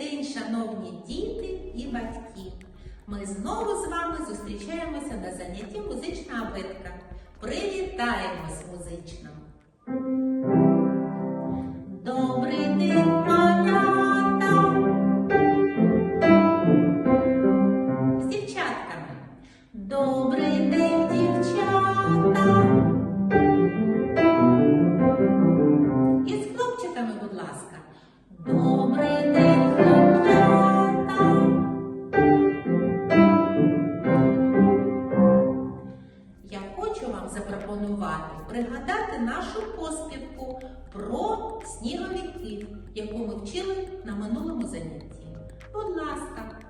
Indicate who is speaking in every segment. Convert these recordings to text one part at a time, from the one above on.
Speaker 1: день, шановні діти і батьки! Ми знову з вами зустрічаємося на занятті музична абетка. Привітаємось музично! Про сніговиків, яку ми вчили на минулому занятті. Будь ласка.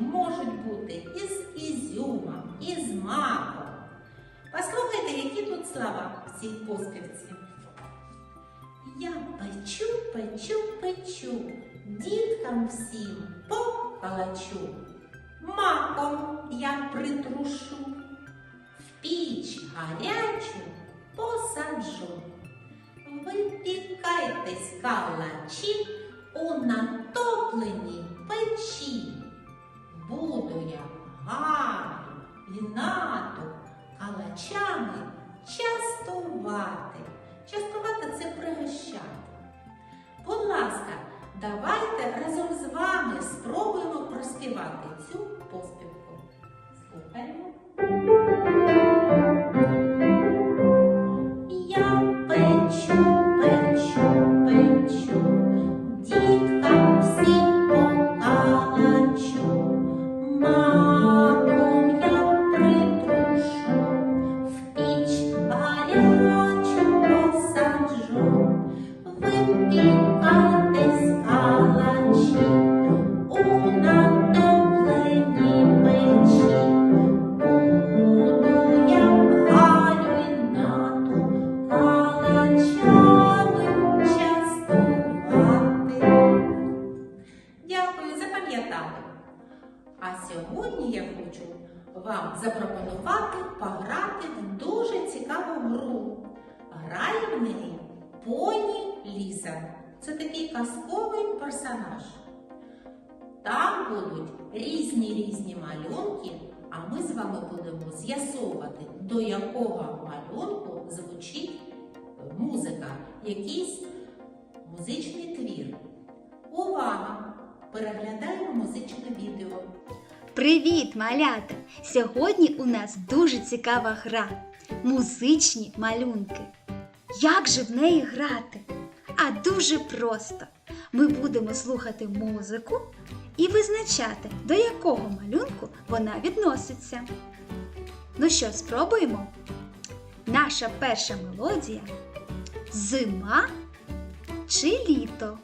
Speaker 1: можуть бути із ізюмом, із маком. Послухайте, які тут слова в цій поспівці. Я печу, печу, печу, діткам всім по калачу. Маком я притрушу, в піч гарячу посаджу. Випікайтесь калачі у натопленій печі. Гарно і калачами частувати. Частувати це пригощати. Будь ласка, давайте разом з вами спробуємо проспівати цю А сьогодні я хочу вам запропонувати пограти в дуже цікаву гру. Грає в неї поні Ліза. Це такий казковий персонаж. Там будуть різні різні малюнки, а ми з вами будемо з'ясовувати, до якого малюнку звучить музика, якийсь музичний твір. Увага! Переглядаємо музичне відео.
Speaker 2: Привіт, малята! Сьогодні у нас дуже цікава гра музичні малюнки. Як же в неї грати? А дуже просто. Ми будемо слухати музику і визначати, до якого малюнку вона відноситься. Ну що, спробуємо? Наша перша мелодія зима чи літо.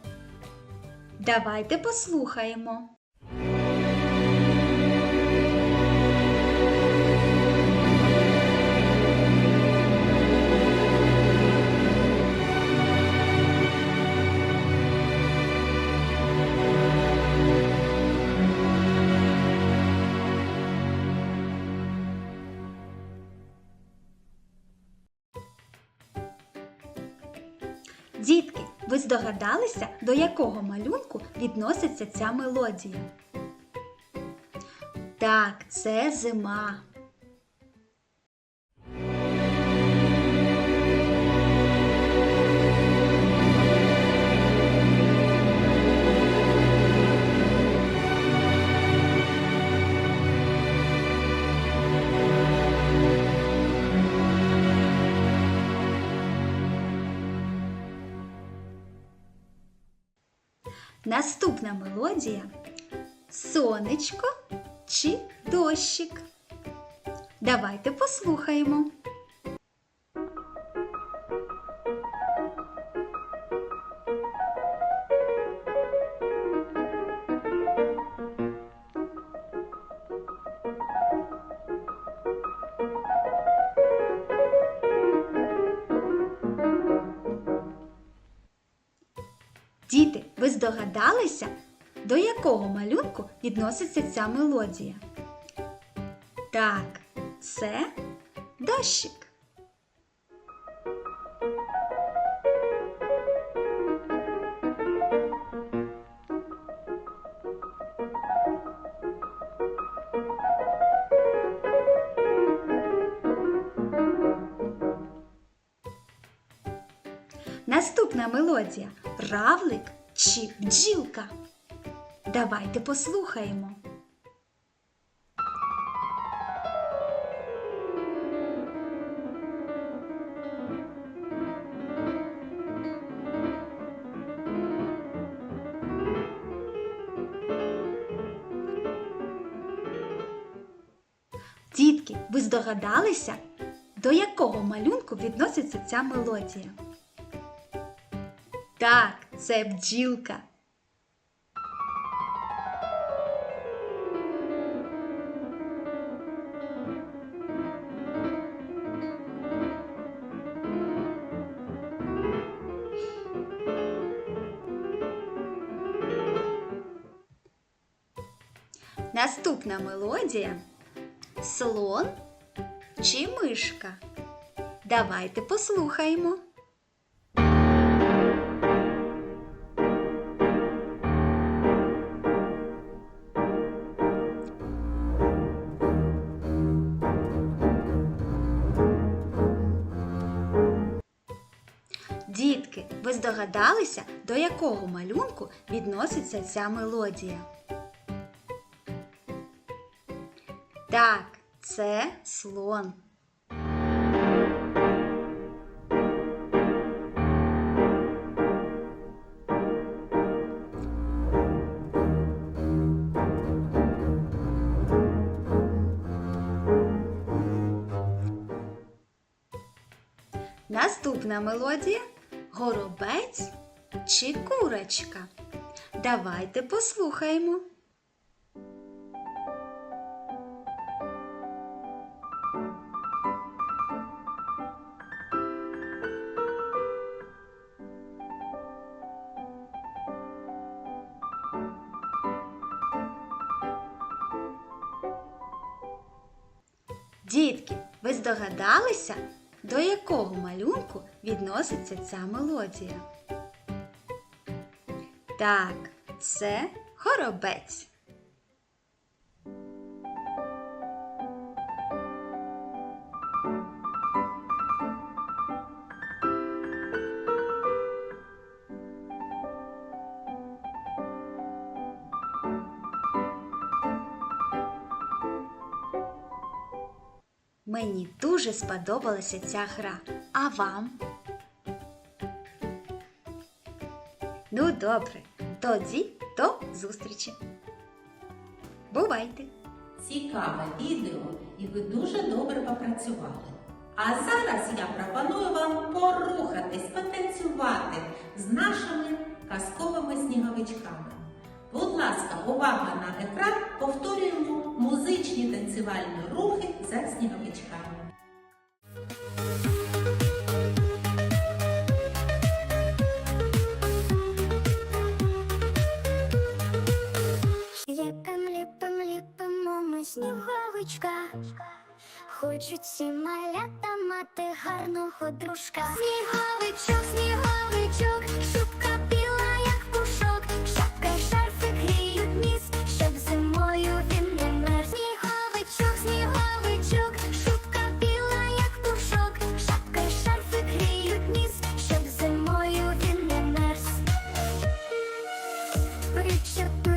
Speaker 2: Давайте послухаємо. Ви здогадалися, до якого малюнку відноситься ця мелодія? Так, це зима. Мелодія сонечко чи дощик. Давайте послухаємо. Діти, ви здогадалися, до якого малюнку відноситься ця мелодія? Так, це дощик. Наступна мелодія равлик чи бджілка. Давайте послухаємо. Дітки, ви здогадалися, до якого малюнку відноситься ця мелодія? Так, це бджілка. Наступна мелодія слон чи мишка. Давайте послухаємо. Дітки, ви здогадалися, до якого малюнку відноситься ця мелодія? Так, це слон. Наступна мелодія горобець чи курочка. Давайте послухаємо. Здогадалися, до якого малюнку відноситься ця мелодія? Так, це горобець. Мені дуже сподобалася ця гра. А вам? Ну, добре. Тоді до зустрічі. Бувайте!
Speaker 1: Цікаве відео, і ви дуже добре попрацювали. А зараз я пропоную вам порухатись, потанцювати з нашими казковими сніговичками. Будь ласка, увага на екран, повторюємо музичні танцювальні рухи за сніговичками.
Speaker 3: Ліпим, ліпим, ліпимо ми сніговичка. Хочуть всі малята мати гарного дружка. Сніговичок, сніговичок, Причепили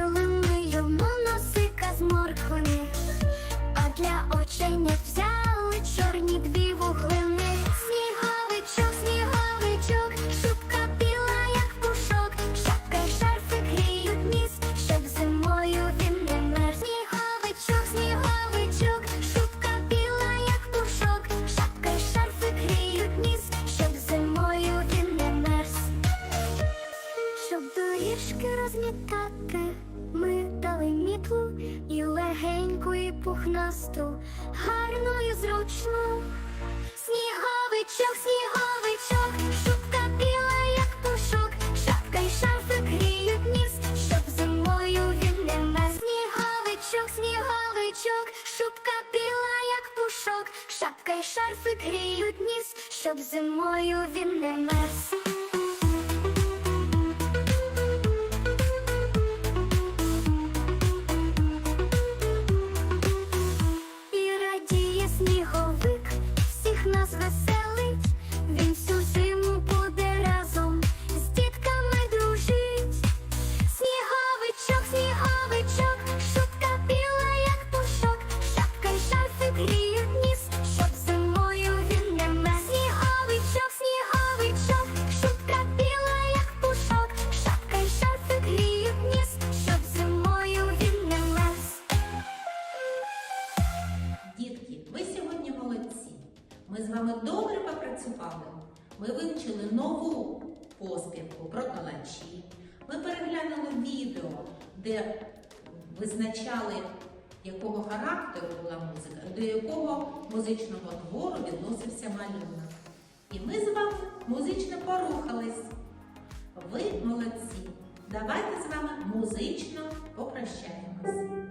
Speaker 3: Пухнасту, гарну і зручну. Сніговичок, сніговичок, шубка біла, як пушок, шапка й шарфик гріють ніс, щоб зимою він не мез. Сніговичок, сніговичок, шубка біла, як пушок, шапка й шарфик гріють ніс, щоб зимою він не мез.
Speaker 1: Ми з вами добре попрацювали. Ми вивчили нову поспівку про калачі. Ми переглянули відео, де визначали, якого характеру була музика, до якого музичного твору відносився малюнок. І ми з вами музично порухались. Ви молодці. Давайте з вами музично попрощаємось.